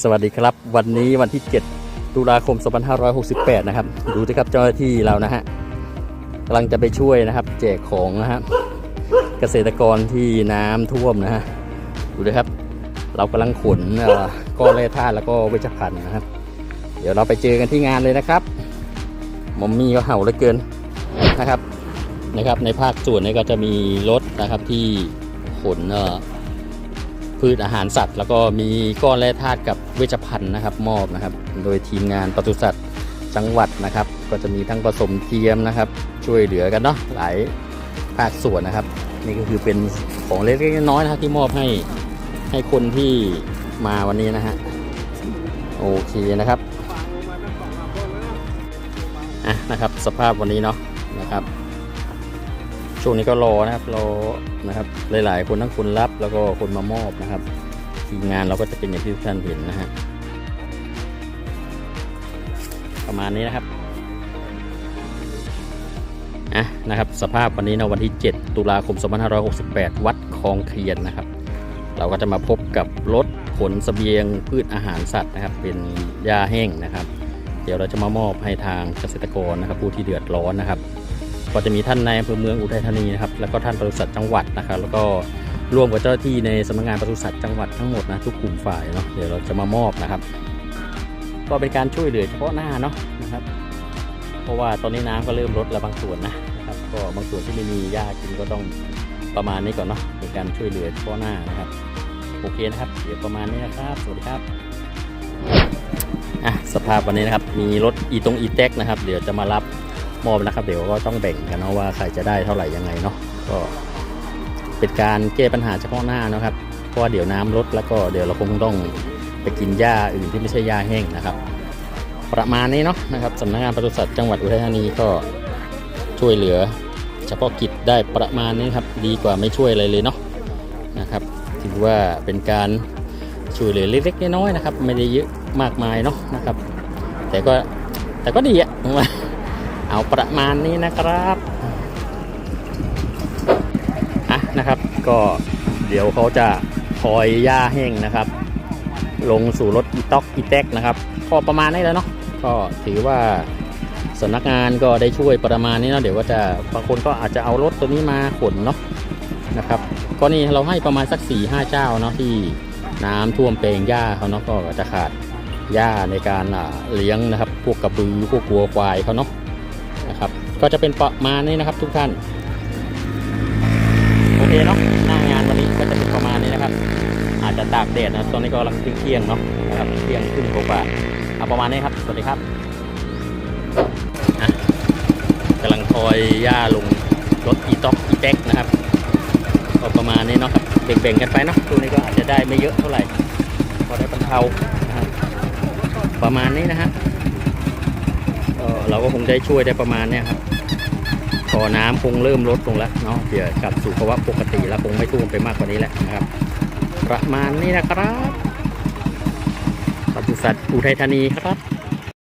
สวัสดีครับ วันนี้วันที่ 7 ตุลาคม 2568 นะครับ ดูสิครับเจ้าหน้าที่เรานะฮะกำลังจะไปช่วยนะครับ แจกของนะฮะเกษตรกรที่น้ำท่วมนะฮะดูดิครับ เรากำลังขนก้อนแร่ธาตุแล้วก็เวชภัณฑ์นะครับ เดี๋ยวเราไปเจอกันที่งานเลยนะครับมอมมี่ก็เห่าเหลือเกินนะครับนะครับ ในภาคส่วนนี้ก็จะมีรถนะครับที่ขนเอ่อ พืชอาหารสัตว์ แล้วก็มีก้อนแร่ธาตุกับเวชภัณฑ์นะครับ มอบนะครับ โดยทีมงานปศุสัตว์จังหวัดนะครับ ก็จะมีทั้งผสมเทียมนะครับ ช่วยเหลือกันเนาะหลายภาคส่วนนะครับ นี่ก็คือเป็นของเล็กๆน้อยๆนะครับที่มอบให้ให้คนที่มาวันนี้นะฮะโอเคนะครับอะนะครับ สภาพวันนี้เนาะนะครับ ช่วงนี้ก็รอนะครับรอนะครับหลาย ๆ คนทั้งคนรับแล้วก็คนมามอบนะครับทีมงานเราก็จะเป็นอย่างที่ทุกท่านเห็นนะฮะประมาณนี้นะครับอะนะครับ สภาพวันนี้นะวันที่ 7 ตุลาคม 2568 วัดคลองเคียนนะครับ เราก็จะมาพบกับรถขนเสบียงพืชอาหารสัตว์นะครับ เป็นหญ้าแห้งนะครับ เดี๋ยวเราจะมามอบให้ทางเกษตรกรนะครับ ผู้ที่เดือดร้อนนะครับ ก็จะมีท่านในอำเภอเมืองอุทัยธานีนะครับแล้วก็ท่านปศุสัตว์จังหวัดนะครับแล้วก็ร่วมกับเจ้าหน้าที่ในสำนักงานปศุสัตว์จังหวัดทั้งหมดนะทุกกลุ่มฝ่ายเนาะเดี๋ยวเราจะมามอบนะครับ ก็เป็นการช่วยเหลือเฉพาะหน้าเนาะนะครับ เพราะว่าตอนนี้น้ำก็เริ่มลดแล้วบางส่วนนะนะครับ ก็บางส่วนที่ไม่มีหญ้ากินก็ต้องประมาณนี้ก่อนเนาะเป็นการช่วยเหลือเฉพาะหน้านะครับโอเคนะครับ เดี๋ยวประมาณนี้นะครับสวัสดีครับอะสภาพวันนี้นะครับมีรถอีตรงอีแท็กนะครับ เดี๋ยวจะมารับ มอบนะครับ เดี๋ยวก็ต้องแบ่งกันเนาะว่าใครจะได้เท่าไหร่ยังไงเนาะก็เป็นการแก้ปัญหาเฉพาะหน้านะครับเพราะว่าเดี๋ยวน้ำลดแล้วก็เดี๋ยวเราคงต้องไปกินหญ้าอื่นที่ไม่ใช่หญ้าแห้งนะครับ ประมาณนี้เนาะนะครับสำนักงานปศุสัตว์จังหวัดอุทัยธานีก็ช่วยเหลือ เฉพาะกิจได้ประมาณนี้ครับดีกว่าไม่ช่วยอะไรเลยเนาะนะครับถือว่าเป็นการช่วยเหลือเล็กๆน้อยๆนะครับ ไม่ได้เยอะมากมายเนาะนะครับ แต่ก็แต่ก็ดีอะว่า เอาประมาณนี้นะครับอะนะครับ ก็เดี๋ยวเขาจะคอยหญ้าแห้งนะครับ ลงสู่รถอีต็อกอีแท็กนะครับก็ประมาณนี้แล้วเนาะก็ถือว่าสำนักงานก็ได้ช่วยประมาณนี้เนาะเดี๋ยวก็จะบางคนก็อาจจะเอารถตัวนี้มาขนเนาะนะครับ ก็นี่เราให้ประมาณสัก4ี่ห้าเจ้าเนาะที่น้ำท่วมเปลงหญ้าเขาเนาะก็จะขาดหญ้าในการเลี้ยงนะครับ พวกกระบือพวกวัวควายเขาเนาะ ก็จะเป็นประมาณนี้นะครับทุกท่าน โอเคเนาะหน้างานวันนี้ก็จะเป็นประมาณนี้นะครับ อาจจะตากแดดนะตอนนี้ก็กำลังเที่ยงเนาะนะครับเที่ยงครึ่งกว่าเอาประมาณนี้ครับ สวัสดีครับกำลังคอยย่าลงรถอีต็อกอีแท็กนะครับก็ประมาณนี้เนาะครับแบ่งๆกันไปเนาะตัวนี้ก็อาจจะได้ไม่เยอะเท่าไหร่ พอได้บรรเทานะครับประมาณนี้นะฮะ ก็เราก็คงได้ช่วยได้ประมาณเนี้ยครับพอน้ำคงเริ่มลดลงแล้วเนาะเดี๋ยวกลับสู่ภาวะปกติแล้วคงไม่ท่วมไปมากกว่านี้แล้วนะครับ ประมาณนี้นะครับปศุสัตว์อุทัยธานีครับ